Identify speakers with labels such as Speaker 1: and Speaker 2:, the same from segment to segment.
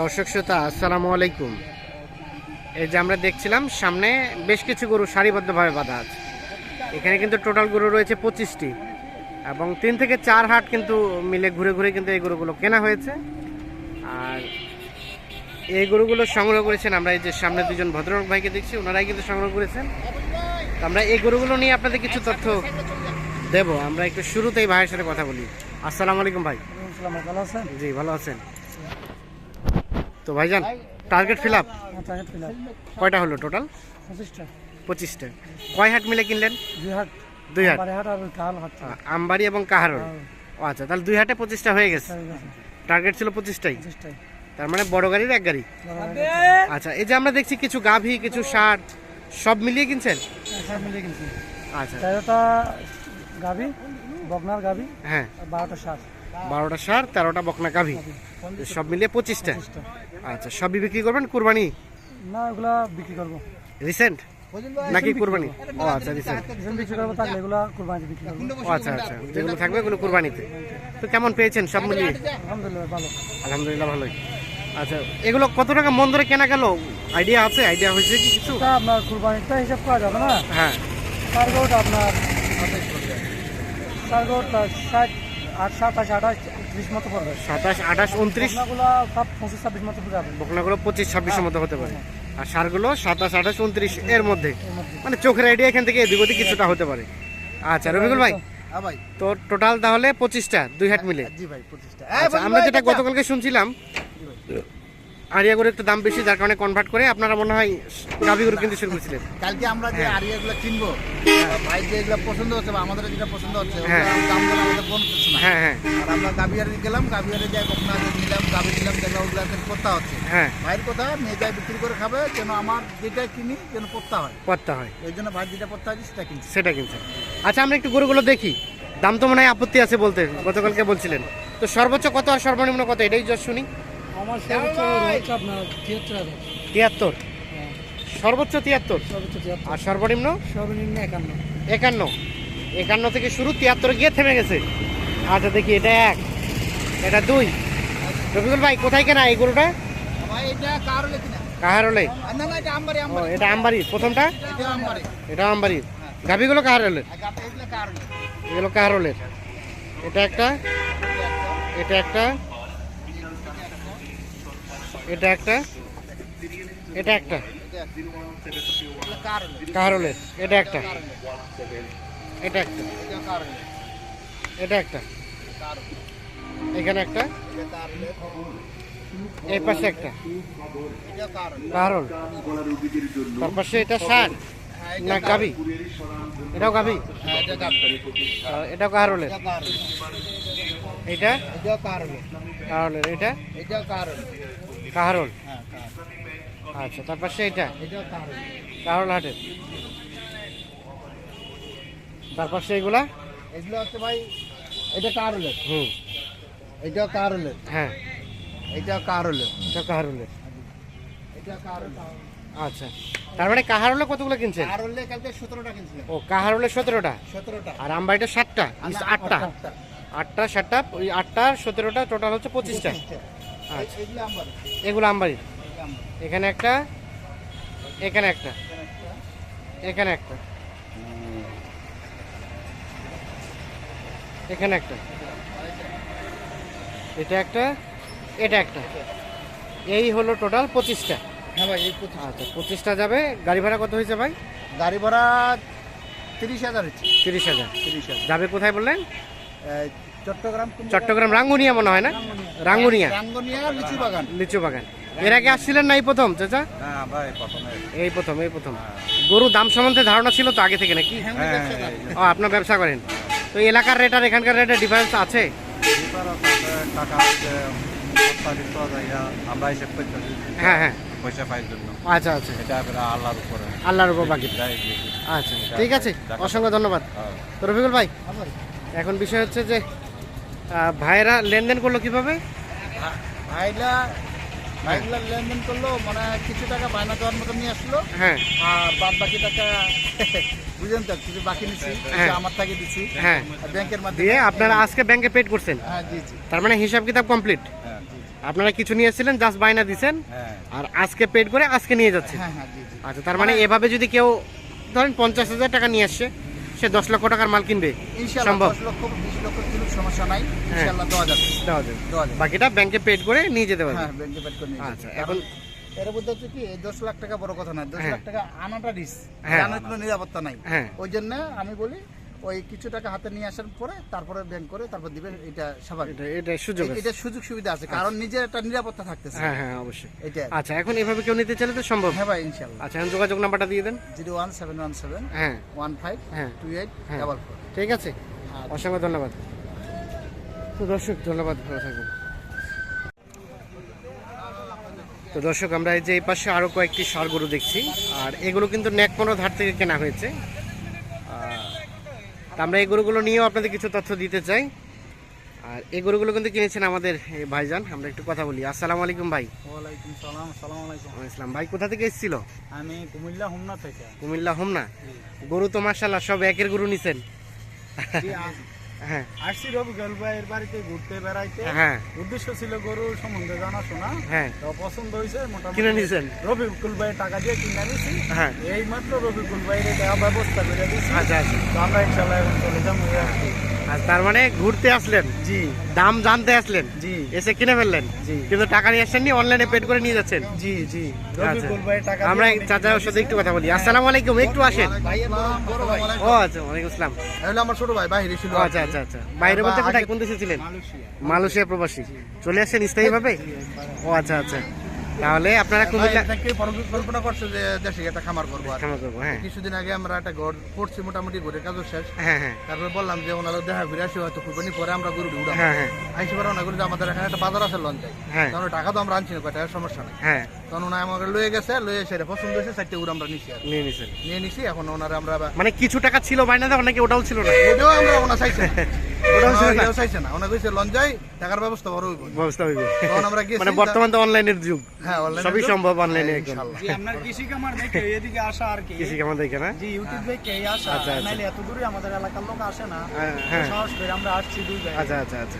Speaker 1: দর্শক শ্রোতা আসসালামু আলাইকুম। এই যে আমরা দেখছিলাম সামনে বেশ কিছু গরু সারিবদ্ধভাবে বাঁধা আছে। এখানে কিন্তু টোটাল গরু রয়েছে পঁচিশটি এবং তিন থেকে চার হাট কিন্তু মিলে ঘুরে ঘুরে কিন্তু এই গরুগুলো কেনা হয়েছে। আর এই গরুগুলো সংগ্রহ করেছেন আমরা এই যে সামনে দুজন ভদ্রলোক ভাইকে দেখছি ওনারাই কিন্তু সংগ্রহ করেছেন। তো আমরা এই গরুগুলো নিয়ে আপনাদের কিছু তথ্য দেব। আমরা একটু শুরুতেই ভাইয়ের সাথে কথা বলি। আসসালামু আলাইকুম ভাই।
Speaker 2: ভালো আছেন?
Speaker 1: জি ভালো আছেন। তো ভাইজান টার্গেট ফিল আপ কয়টা হলো টোটাল
Speaker 2: পঁচিশটা।
Speaker 1: পঁচিশটা। কয় হাট মিলে কিনলেন?
Speaker 2: দুই হাট।
Speaker 1: দুই হাট? আমবাড়ি এবং কাহারোল। ও আচ্ছা তাহলে দুই হাটে পঁচিশটা হয়ে গেছে। টার্গেট ছিল পঁচিশটাই। তার মানে বড় গাড়ির এক গাড়ি? আচ্ছা এই যে আমরা দেখছি কিছু গাভী কিছু ষাট সব মিলিয়ে কিনছেন?
Speaker 2: সব মিলিয়ে কিনছি।
Speaker 1: আচ্ছা।
Speaker 2: তেরোটা গাভি বগনার গাভি
Speaker 1: হ্যাঁ।
Speaker 2: বারোটা সার
Speaker 1: বারোটা ষাট তেরোটা বকনা গাভী। সব মিলিয়ে পঁচিশটা? আচ্ছা সবই বিক্রি করবেন? কুরবানি?
Speaker 2: না ওগুলা বিক্রি করব।
Speaker 1: রিসেন্ট? নাকি কুরবানি? ও আচ্ছা রিসেন্ট।
Speaker 2: বিক্রি করব এগুলা কোরবানিতে বিক্রি করব।
Speaker 1: ও আচ্ছা আচ্ছা যেগুলো থাকবে ওগুলো কুরবানিতে। তো কেমন পেয়েছেন সব মিলিয়ে?
Speaker 2: আলহামদুলিল্লাহ ভালো।
Speaker 1: আলহামদুলিল্লাহ ভালোই। আচ্ছা এগুলো কত টাকা মন ধরে কেনা গেল? আইডিয়া আছে? আইডিয়া হয়েছে কি কিছু?
Speaker 2: আপনার কোরবানিটা হিসাব করা যাবে না?
Speaker 1: হ্যাঁ।
Speaker 2: টার্গেট আপনার টার্গেট ষাট আট সাতাশ আঠাশ ত্রিশ মতো পড়বে
Speaker 1: সাতাশ আঠাশ উনত্রিশ?
Speaker 2: পঁচিশ ছাব্বিশ মতো যাবে।
Speaker 1: বকনাগুলো পঁচিশ ছাব্বিশের মতো হতে পারে। আর সারগুলো সাতাশ আঠাশ উনত্রিশ এর মধ্যে। মানে চোখের আইডিয়া এখান থেকে এদিক ওদিক কিছুটা হতে পারে। আচ্ছা রবিকুল ভাই
Speaker 3: হ্যাঁ ভাই।
Speaker 1: তো টোটাল তাহলে পঁচিশটা দুই হাট মিলে।
Speaker 3: জি ভাই পঁচিশটা।
Speaker 1: আচ্ছা আমরা যেটা গতকালকে শুনছিলাম আরিয়া করে একটু দাম বেশি যার কারণে কনভার্ট করে আপনারা মনে হয় গাভি গরু কিনতে শুরু করেছিলেন।
Speaker 3: কালকে আমরা যে আরিয়াগুলো কিনবো ভাই যে এগুলো পছন্দ হচ্ছে বা আমাদের যেটা পছন্দ হচ্ছে
Speaker 1: হ্যাঁ।
Speaker 3: আমাদের বোন করছে না।
Speaker 1: হ্যাঁ হ্যাঁ।
Speaker 3: আর আমরা গেলাম যাই কখনো আগে নিলাম নিলাম দেখলাম ওগুলো এখন পত্তা হচ্ছে।
Speaker 1: হ্যাঁ।
Speaker 3: ভাইয়ের কথা নিয়ে যাই বিক্রি করে খাবে যেন আমার যেটা কিনি যেন পত্তা হয়।
Speaker 1: করতে হয়।
Speaker 3: এই জন্য ভাই যেটা পত্তা আছে সেটা কিনছি।
Speaker 1: সেটা কিনছেন আচ্ছা আমরা একটু গরুগুলো দেখি। দাম তো মনে হয় আপত্তি আছে বলতে গতকালকে বলছিলেন। তো সর্বোচ্চ কত আর সর্বনিম্ন কত এটাই just শুনি।
Speaker 2: আমার সর্বোচ্চ হচ্ছে আপনার তিয়াত্তর হাজার।
Speaker 1: তিয়াত্তর? সর্বোচ্চ তিয়াত্তর?
Speaker 2: সর্বোচ্চ তিয়াত্তর।
Speaker 1: আর সর্বনিম্ন?
Speaker 2: সর্বনিম্ন একান্ন।
Speaker 1: একান্ন। একান্ন থেকে শুরু তিয়াত্তর গিয়ে থেমে গেছে। আচ্ছা দেখি এটা এক এটা দুই। রফিকুল ভাই কোথায় কেনা এই গরুটা?
Speaker 3: ভাই এটা
Speaker 1: ও আমবাড়ির প্রথমটা?
Speaker 3: এটা আমবারি।
Speaker 1: এটা গাভিগুলো কাহার হলের
Speaker 3: এগুলো কার হলে
Speaker 1: এগুলো কাহার হলের এটা একটা। এটা একটা? এটা একটা এটা একটা।
Speaker 3: এগুলো কার হলে
Speaker 1: কাহার এটা একটা। এটা একটা।
Speaker 3: এটা
Speaker 1: একটা। এখানে একটা। এই পাশে একটা।
Speaker 3: এটা কার হলে
Speaker 1: তার পাশে এটা সার
Speaker 3: হ্যাঁ
Speaker 1: না গাভি। এটাও
Speaker 3: গাবি
Speaker 1: এটাও কাহারলের
Speaker 3: এটা? কার হলে
Speaker 1: এটা?
Speaker 3: এটা কার
Speaker 1: কাহারলের এটা
Speaker 3: এটা
Speaker 1: কাহারল।
Speaker 3: হ্যাঁ
Speaker 1: আচ্ছা তার পাশে এটা?
Speaker 3: এটা
Speaker 1: কাহারল। হাটের। তার পাশে এগুলা?
Speaker 3: এগুলো হচ্ছে ভাই এটা কার
Speaker 1: হুম।
Speaker 3: এটা কার হলে
Speaker 1: হ্যাঁ।
Speaker 3: এটা হলে
Speaker 1: এটা কাহারলের।
Speaker 3: এটা
Speaker 1: আচ্ছা। তার মানে কাহারলে কতগুলো কিনছেন?
Speaker 3: কালকে
Speaker 1: ও কাহারলে আর আমবাড়িটা সাতটা? আটটা? আটটা সাতটা ওই আটটা সতেরোটা টোটাল হচ্ছে পঁচিশটা। আচ্ছা।
Speaker 3: এগুলো
Speaker 1: আমবাড়ির এখানে একটা এখানে একটা এখানে একটা এখানে একটা। এটা একটা এটা একটা। এই হলো টোটাল পঁচিশটা।
Speaker 3: হ্যাঁ ভাই এই পঁচিশ
Speaker 1: আচ্ছা পঁচিশটা যাবে। গাড়ি ভাড়া কত হয়েছে ভাই?
Speaker 3: গাড়ি ভাড়া তিরিশ হাজার হচ্ছে
Speaker 1: তিরিশ হাজার।
Speaker 3: তিরিশ হাজার।
Speaker 1: যাবে কোথায় বললেন?
Speaker 3: চট্টগ্রাম
Speaker 1: চট্টগ্রাম রাঙ্গুনিয়া মনে হয় না? রাঙ্গুনিয়া।
Speaker 3: রাঙ্গনিয়া। লিচু বাগান
Speaker 1: লিচু বাগান। এর আগে আসছিলেন না এই প্রথম চাচা?
Speaker 3: হ্যাঁ
Speaker 1: এই প্রথম এই প্রথম গরু দাম সম্বন্ধে ধারণা ছিল তো আগে থেকে নাকি?
Speaker 3: হ্যাঁ
Speaker 1: ও আপনার ব্যবসা করেন। তো এলাকার রেট আর এখানকার রেটের ডিফারেন্স আছে? হ্যাঁ হ্যাঁ।
Speaker 4: পয়সা জন্য।
Speaker 1: আচ্ছা আচ্ছা।
Speaker 4: এটা আল্লাহর উপরে।
Speaker 1: আল্লাহর উপর বাকি। আচ্ছা ঠিক আছে। অসংখ্য ধন্যবাদ।
Speaker 4: হ্যাঁ।
Speaker 1: তো রফিকুল ভাই এখন বিষয় হচ্ছে যে আহ, ভাইয়েরা লেনদেন করল কীভাবে?
Speaker 3: ভাইরা ভাইগুলা লেনদেন করল মানে কিছু টাকা বায়না দেওয়ার মতো নিয়ে আসলো।
Speaker 1: হ্যাঁ।
Speaker 3: আর বাদ বাকি টাকা বুঝলেন তো কিছু বাকি নিচ্ছি
Speaker 1: হ্যাঁ।
Speaker 3: আমার থেকে
Speaker 1: হ্যাঁ।
Speaker 3: ব্যাংকের মাধ্যমে।
Speaker 1: আপনারা আজকে ব্যাংকে পেড করছেন?
Speaker 3: হ্যাঁ জি জি।
Speaker 1: তার মানে হিসাব কিতাব কমপ্লিট
Speaker 3: হ্যাঁ।
Speaker 1: আপনারা কিছু নিয়ে এসেছিলেন জাস্ট বায়না দিছেন?
Speaker 4: হ্যাঁ।
Speaker 1: আর আজকে পেড করে আজকে নিয়ে যাচ্ছে
Speaker 3: হ্যাঁ হ্যাঁ
Speaker 1: আচ্ছা তার মানে এভাবে যদি কেউ ধরেন পঞ্চাশ হাজার টাকা নিয়ে আসছে সে দশ লক্ষ টাকার মাল কিনবে। সম্ভব।
Speaker 3: সমস্যা নাই। দেওয়া যাবে।
Speaker 1: দেওয়া যাবে। বাকিটা ব্যাংকে পেড করে নিয়ে যেতে পারবে।
Speaker 3: হ্যাঁ ব্যাংকে পেড করে।
Speaker 1: আচ্ছা, এখন-
Speaker 3: এর মধ্যে হচ্ছে কি দশ লাখ টাকা বড় কথা নয় দশ
Speaker 1: হ্যাঁ।
Speaker 3: লাখ টাকা আনাটা রিস্ক
Speaker 1: হ্যাঁ।
Speaker 3: আনার কোনো নিরাপত্তা নাই।
Speaker 1: হ্যাঁ।
Speaker 3: ওই জন্য আমি বলি ওই কিছু টাকা হাতে নিয়ে আসার পরে তারপরে ব্যাংক করে তারপর দিবেন এটা স্বাভাবিক।
Speaker 1: এটা সুযোগ
Speaker 3: এটা সুযোগ সুবিধা আছে কারণ নিজের একটা নিরাপত্তা থাকতেছে।
Speaker 1: হ্যাঁ হ্যাঁ অবশ্যই।
Speaker 3: এটা
Speaker 1: আচ্ছা এখন এভাবে কেউ নিতে চাইলে তো সম্ভব।
Speaker 3: হ্যাঁ ভাই ইনশাল্লাহ
Speaker 1: আচ্ছা এখন যোগাযোগ নাম্বারটা দিয়ে দেন।
Speaker 3: Zero one seven one seven
Speaker 1: হ্যাঁ।
Speaker 3: ওয়ান ফাইভ
Speaker 1: হ্যাঁ।
Speaker 3: টু এইট
Speaker 1: হ্যাঁ।
Speaker 3: Double four.
Speaker 1: ঠিক আছে। অসংখ্য ধন্যবাদ। তো দর্শক ধন্যবাদ ভালো থাকবেন। তো দর্শক আমরা এই যে এই পাশে আরও কয়েকটি সার গরু দেখছি আর এগুলো কিন্তু ন্যাকপনো ধার থেকে কেনা হয়েছে। তা আমরা এই গরুগুলো নিয়েও আপনাদের কিছু তথ্য দিতে চাই। আর এই গরুগুলো কিন্তু কিনেছেন আমাদের ভাইজান আমরা একটু কথা বলি। আসসালামু আলাইকুম ভাই।
Speaker 2: ওয়ালাইকুম সালাম আসসালামু আলাইকুম।
Speaker 1: আসসালাম ভাই কোথা থেকে এসেছিল?
Speaker 2: আমি কুমিল্লা হোমনা থেকে।
Speaker 1: কুমিল্লা হোমনা। গরু তো মার্শাল্লাহ সব একের গরু নিছেন।
Speaker 2: আসছি রবিকুল ভাইয়ের বাড়িতে ঘুরতে বেড়াইতে।
Speaker 1: হ্যাঁ।
Speaker 2: উদ্দেশ্য ছিল গরু সম্বন্ধে জানাশোনা।
Speaker 1: হ্যাঁ।
Speaker 2: তো পছন্দ হয়েছে মোটামুটি
Speaker 1: কিনে নিছেন?
Speaker 2: রবিকুল ভাইয়ের টাকা দিয়ে কিনে নিছি
Speaker 1: হ্যাঁ।
Speaker 2: এই মাত্র রবিকুল ভাইয়ের এটা ব্যবস্থা করে দিছি।
Speaker 1: আচ্ছা আচ্ছা।
Speaker 2: তো আমরা ইনশাল্লাহ এখন চলে যাব আর
Speaker 1: তার মানে ঘুরতে আসলেন?
Speaker 2: জি।
Speaker 1: দাম জানতে আসলেন?
Speaker 2: জি।
Speaker 1: এসে কিনে ফেললেন?
Speaker 2: জি।
Speaker 1: কিন্তু টাকা নিয়ে আসছেন নি অনলাইনে পেড করে নিয়ে যাচ্ছেন?
Speaker 2: জি জি।
Speaker 1: আচ্ছা। আমরা চাচার সাথে একটু কথা বলি। আসসালামু আলাইকুম একটু আসেন। ও আচ্ছা ওয়ালাইকুম আসসালাম।
Speaker 3: আমার ছোট ভাই বাইরে ছিল।
Speaker 1: আচ্ছা আচ্ছা আচ্ছা। বাইরে বলতে কোথায়? কোন দেশে ছিলেন? মালয়েশিয়া। প্রবাসী। চলে আসছেন স্থায়ী ভাবে ও আচ্ছা আচ্ছা। তাহলে আপনারা কুমিল্লা
Speaker 3: থেকে কল্পনা করছে যে দেশে একটা খামার করব আর।
Speaker 1: ক্ষমা করব হ্যাঁ।
Speaker 3: কিছুদিন আগে আমরা একটা ঘর করছি মোটামুটি ঘরের কাজও শেষ।
Speaker 1: হ্যাঁ হ্যাঁ।
Speaker 3: তারপরে বললাম যে ওনারা দেখা ফিরে আসি হয়তো কুরবানি পরে আমরা গরু উড়াবো
Speaker 1: হ্যাঁ হ্যাঁ।
Speaker 3: আইসি পরে ওনা করি আমাদের এখানে একটা বাজার আছে লঞ্চে
Speaker 1: হ্যাঁ।
Speaker 3: তখন টাকা তো আমরা আনছি না কয়টা সমস্যা নেই।
Speaker 1: হ্যাঁ।
Speaker 3: তখন ওনা আমাকে লয়ে গেছে লয়ে এসে পছন্দ হয়েছে চারটে গরু আমরা নিছি আর।
Speaker 1: নিয়ে নিছেন
Speaker 3: নিয়ে নিছি এখন ওনারা আমরা
Speaker 1: মানে কিছু টাকা ছিল বাইনা দেওয়া নাকি ওটাও ছিল না?
Speaker 3: ওটাও আমরা ওনা চাইছে
Speaker 1: মানে বর্তমান তো অনলাইনের যুগ।
Speaker 3: হ্যাঁ অনলাইনে
Speaker 1: সবই সম্ভব অনলাইনে এখন।
Speaker 3: ইনশাআল্লাহ
Speaker 2: জি আপনার কৃষি কামার দেখে এদিকে আসা আর কি।
Speaker 1: কৃষি কেমন দেখে না?
Speaker 2: জি ইউটিউব দেখে আসা।
Speaker 1: আচ্ছা, আচ্ছা।
Speaker 2: নাইলে এত দূরে আমাদের এলাকার লোক আসে না।
Speaker 1: হ্যাঁ, হ্যাঁ।
Speaker 2: সাহস করে আমরা আসছি দুই ভাই।
Speaker 1: আচ্ছা আচ্ছা আচ্ছা।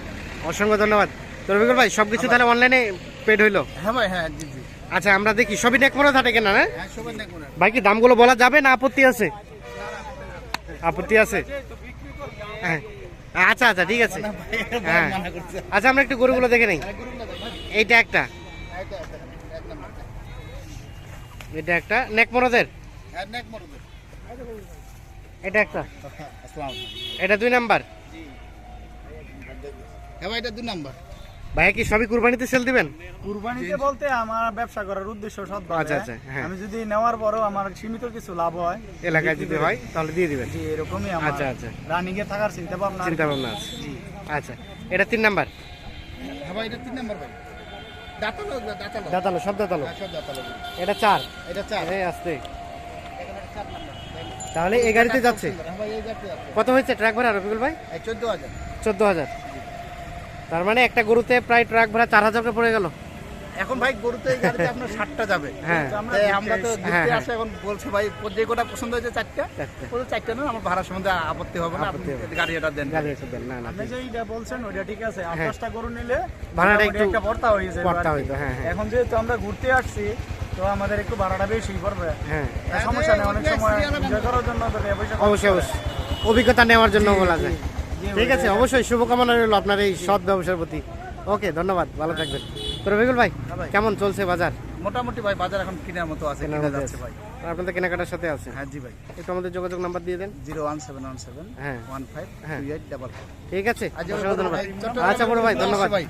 Speaker 1: অসংখ্য ধন্যবাদ। তো রবিকুল ভাই সবকিছু তাহলে অনলাইনে পেড হইল?
Speaker 3: হ্যাঁ ভাই হ্যাঁ জি জি।
Speaker 1: আচ্ছা আমরা দেখি সবই নেকমরা থাকে কেনা না?
Speaker 3: হ্যাঁ
Speaker 1: ভাই কি দামগুলো বলা যাবে না আপত্তি আছে? আপত্তি আছে? হ্যাঁ। আচ্ছা আচ্ছা ঠিক আছে। হ্যাঁ। আচ্ছা আমরা একটু গরুগুলো দেখে নেই। এইটা একটা।
Speaker 3: এটা
Speaker 1: একটা।
Speaker 3: হ্যাঁ নেক মরদের
Speaker 1: এটা একটা। এটা দুই নাম্বার?
Speaker 3: হ্যাঁ ভাই এটা দুই নাম্বার।
Speaker 1: ভাইয়া কি সবই কুরবানিতে সেল দিবেন?
Speaker 2: কুরবানিতে বলতে আমার ব্যবসা করার উদ্দেশ্য সৎ
Speaker 1: আচ্ছা, আচ্ছা, হ্যাঁ।
Speaker 2: আমি যদি নেওয়ার পরও আমার সীমিত কিছু লাভ হয়
Speaker 1: এলাকায় যদি হয় তাহলে দিয়ে দিবেন।
Speaker 2: জি এরকমই আমার
Speaker 1: আচ্ছা, আচ্ছা।
Speaker 2: রানিং এ থাকার চিন্তা ভাবনা
Speaker 1: চিন্তা ভাবনা আছে আচ্ছা এটা তিন নাম্বার?
Speaker 3: হ্যাঁ ভাই এটা তিন নাম্বার ভাই। দাঁতালো দাঁতালো।
Speaker 1: দাঁতালো সব দাঁতালো?
Speaker 3: হ্যাঁ সব দাঁতালো
Speaker 1: এটা চার?
Speaker 3: এটা চার।
Speaker 1: এই আসতে। তাহলে এই গাড়িতে যাচ্ছে?
Speaker 3: হ্যাঁ ভাই এই যাচ্ছে যাচ্ছে।
Speaker 1: কত হয়েছে ট্রাক ভাড়া রফিকুল ভাই?
Speaker 3: এই চোদ্দ হাজার।
Speaker 1: চোদ্দ হাজার। তার মানে একটা গরুতে প্রায় ট্রাক ভাড়া চার হাজার পড়ে গেল।
Speaker 3: এখন ভাই গরুতে এই গাড়িতে আপনার ষাটটা যাবে।
Speaker 1: হ্যাঁ।
Speaker 3: আমরা তো
Speaker 1: হ্যাঁ,
Speaker 3: ঘুরতে
Speaker 1: হ্যাঁ।
Speaker 3: আসে এখন বলছে ভাই যে কোটা পছন্দ হয়েছে চারটা? ওই চারটা না আমার ভাড়া সম্বন্ধে আপত্তি হবে না আপনি গাড়ি এটা দেন।
Speaker 1: গাড়ি একটু দেন না না
Speaker 2: আপনি যে এইটা বলছেন ওইটা ঠিক আছে।
Speaker 1: হ্যাঁ।
Speaker 2: গরু নিলে
Speaker 1: ভাড়াটা একটু
Speaker 2: একটা ভর্তা হয়ে যাবে
Speaker 1: ভর্তা। হইতো, হ্যাঁ, হ্যাঁ।
Speaker 2: এখন যেহেতু আমরা ঘুরতে আসছি তো আমাদের একটু ভাড়াটা বেশি পড়বে।
Speaker 1: হ্যাঁ।
Speaker 2: সমস্যা নেই অনেক সময় এনজয় করার জন্য তো
Speaker 1: অবশ্যই অবশ্যই। অভিজ্ঞতা নেওয়ার জন্য বলা যায়। ঠিক আছে অবশ্যই শুভকামনা রইল আপনার এই সব ব্যবসার প্রতি। ওকে ধন্যবাদ ভালো থাকবেন। তো রবিকুল ভাই
Speaker 3: হ্যাঁ
Speaker 1: কেমন চলছে বাজার?
Speaker 3: মোটামুটি ভাই বাজার এখন কেনার মতো আছে কেনা যাচ্ছে ভাই।
Speaker 1: আর আপনাদের কেনাকাটার সাথে আছে?
Speaker 3: হ্যাঁ জি ভাই।
Speaker 1: একটু আমাদের যোগাযোগ নাম্বার দিয়ে দেন।
Speaker 3: Zero one seven one seven
Speaker 1: হ্যাঁ।
Speaker 3: ওয়ান ফাইভ
Speaker 1: হ্যাঁ।
Speaker 3: Two eight double four.
Speaker 1: ঠিক আছে
Speaker 3: ভাই,
Speaker 1: আচ্ছা বড় ভাই ধন্যবাদ।
Speaker 3: ভাই